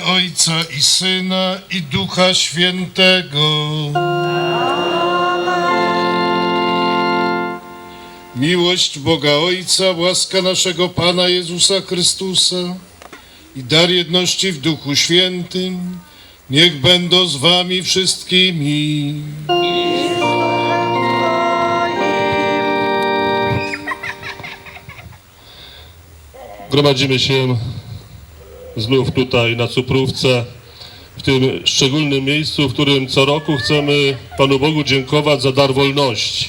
Ojca i Syna i Ducha Świętego. Miłość Boga Ojca, łaska naszego Pana Jezusa Chrystusa i dar jedności w Duchu Świętym, niech będą z wami wszystkimi. Gromadzimy się znów tutaj na Cuprówce, w tym szczególnym miejscu, w którym co roku chcemy Panu Bogu dziękować za dar wolności.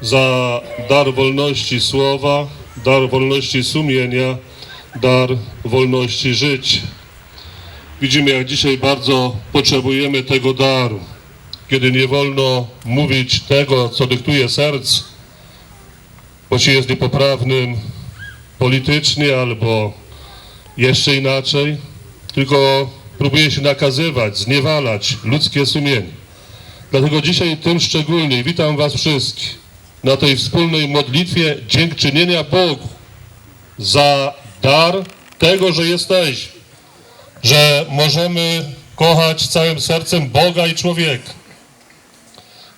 Za dar wolności słowa, dar wolności sumienia, dar wolności żyć. Widzimy, jak dzisiaj bardzo potrzebujemy tego daru, kiedy nie wolno mówić tego, co dyktuje serc, bo się jest niepoprawnym politycznie albo jeszcze inaczej, tylko próbuje się nakazywać, zniewalać ludzkie sumienie. Dlatego dzisiaj tym szczególnie witam Was wszystkich na tej wspólnej modlitwie dziękczynienia Bogu za dar tego, że jesteśmy, że możemy kochać całym sercem Boga i człowieka,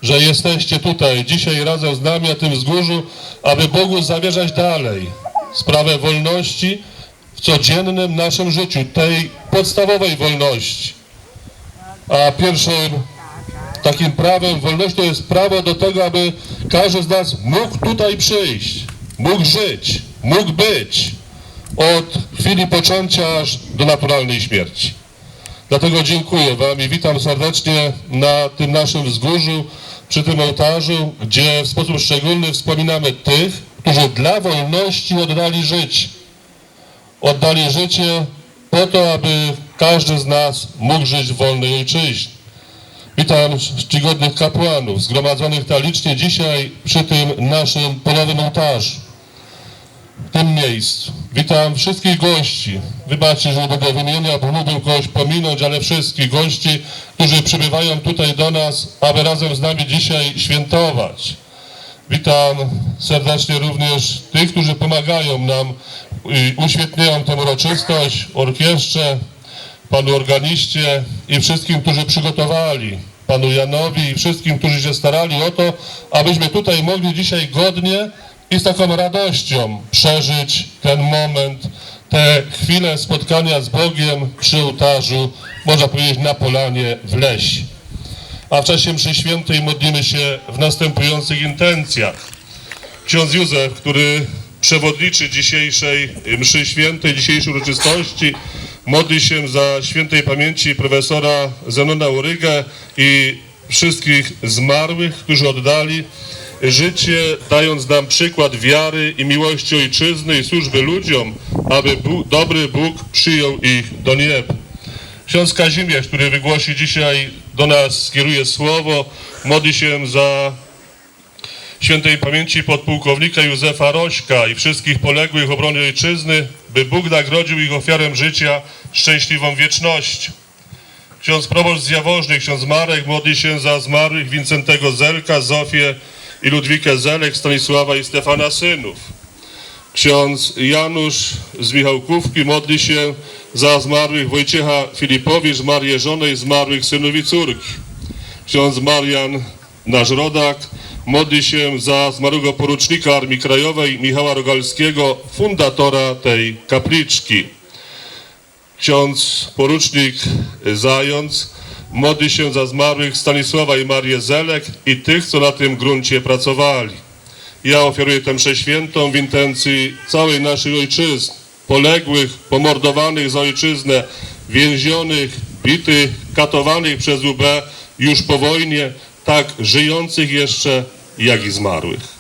że jesteście tutaj dzisiaj razem z nami na tym wzgórzu, aby Bogu zawierzać dalej sprawę wolności w codziennym naszym życiu, tej podstawowej wolności. A pierwszym takim prawem wolności to jest prawo do tego, aby każdy z nas mógł tutaj przyjść, mógł żyć, mógł być od chwili poczęcia aż do naturalnej śmierci. Dlatego dziękuję Wam i witam serdecznie na tym naszym wzgórzu, przy tym ołtarzu, gdzie w sposób szczególny wspominamy tych, którzy dla wolności oddali życie. Oddali życie po to, aby każdy z nas mógł żyć w wolnej ojczyźnie. Witam czcigodnych kapłanów zgromadzonych tak licznie dzisiaj przy tym naszym polowym ołtarzu w tym miejscu. Witam wszystkich gości. Wybaczcie, że nie będę wymieniał, bo mógłbym kogoś pominąć, ale wszystkich gości, którzy przybywają tutaj do nas, aby razem z nami dzisiaj świętować. Witam serdecznie również tych, którzy pomagają nam, uświetniają tę uroczystość, orkiestrze, panu organiście i wszystkim, którzy przygotowali, panu Janowi i wszystkim, którzy się starali o to, abyśmy tutaj mogli dzisiaj godnie i z taką radością przeżyć ten moment, te chwile spotkania z Bogiem przy ołtarzu, można powiedzieć na polanie w lesie. A w czasie mszy świętej modlimy się w następujących intencjach. Ksiądz Józef, który przewodniczy dzisiejszej mszy świętej, dzisiejszej uroczystości, modli się za świętej pamięci profesora Zenona Urygę i wszystkich zmarłych, którzy oddali życie, dając nam przykład wiary i miłości ojczyzny i służby ludziom, aby Bóg, dobry Bóg przyjął ich do nieba. Ksiądz Kazimierz, który wygłosi dzisiaj do nas, skieruje słowo, modli się za świętej pamięci podpułkownika Józefa Rośka i wszystkich poległych w obronie ojczyzny, by Bóg nagrodził ich ofiarę życia szczęśliwą wiecznością. Ksiądz proboszcz z Jaworzny, ksiądz Marek modli się za zmarłych Wincentego Zelka, Zofię i Ludwikę Zelek, Stanisława i Stefana synów. Ksiądz Janusz z Michałkówki modli się za zmarłych Wojciecha Filipowicz, Marię żonę i zmarłych synów i córki. Ksiądz Marian, nasz rodak, modli się za zmarłego porucznika Armii Krajowej Michała Rogalskiego, fundatora tej kapliczki. Ksiądz porucznik Zając modli się za zmarłych Stanisława i Marię Zelek i tych, co na tym gruncie pracowali. Ja ofiaruję tę mszę świętą w intencji całej naszej ojczyzny, poległych, pomordowanych za ojczyznę, więzionych, bitych, katowanych przez UB już po wojnie, tak żyjących jeszcze, jak i zmarłych.